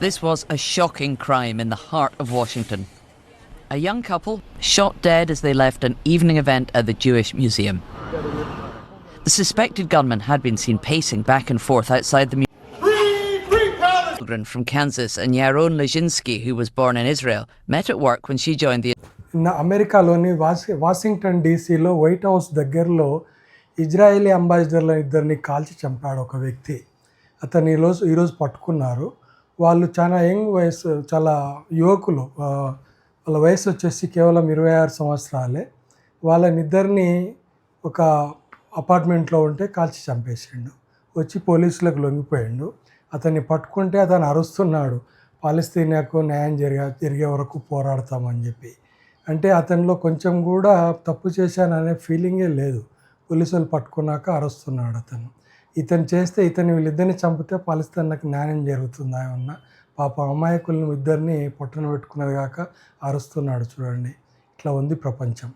This was a shocking crime in the heart of Washington. A young couple shot dead as they left an evening event at the Jewish Museum. The suspected gunman had been seen pacing back and forth outside the museum. Children from Kansas and Yaron Lejinsky, who was born in Israel, met at work when she joined the నా అమెరికాలోని వాషి Washington డీసీలో white House దగ్గరలో Israeli అంబాసిడర్ల ఇద్దరిని కాల్చి చంపాడు ఒక వ్యక్తి అతన్ని ఈరోజు ఈరోజు పట్టుకున్నారు వాళ్ళు చాలా యంగ్ వయసు చాలా యువకులు వాళ్ళ వయసు వచ్చేసి కేవలం ఇరవై ఆరు సంవత్సరాలే. వాళ్ళనిద్దరిని ఒక అపార్ట్మెంట్లో ఉంటే కాల్చి చంపేసిండు. వచ్చి పోలీసులకు లొంగిపోయిండు. అతన్ని పట్టుకుంటే అతను అరుస్తున్నాడు. పాలస్తీనియాకు న్యాయం జరిగే జరిగే వరకు పోరాడతామని చెప్పి. అంటే అతనిలో కొంచెం కూడా తప్పు చేశాననే ఫీలింగే లేదు. పోలీసులు పట్టుకున్నాక అరుస్తున్నాడు అతను. ఇతను చేస్తే ఇతను వీళ్ళిద్దరిని చంపితే నాకు న్యాయం జరుగుతుందా ఏమన్నా? పాప అమాయకులను ఇద్దరిని పొట్టన పెట్టుకున్నది కాక అరుస్తున్నాడు చూడండి. ఇట్లా ఉంది ప్రపంచం.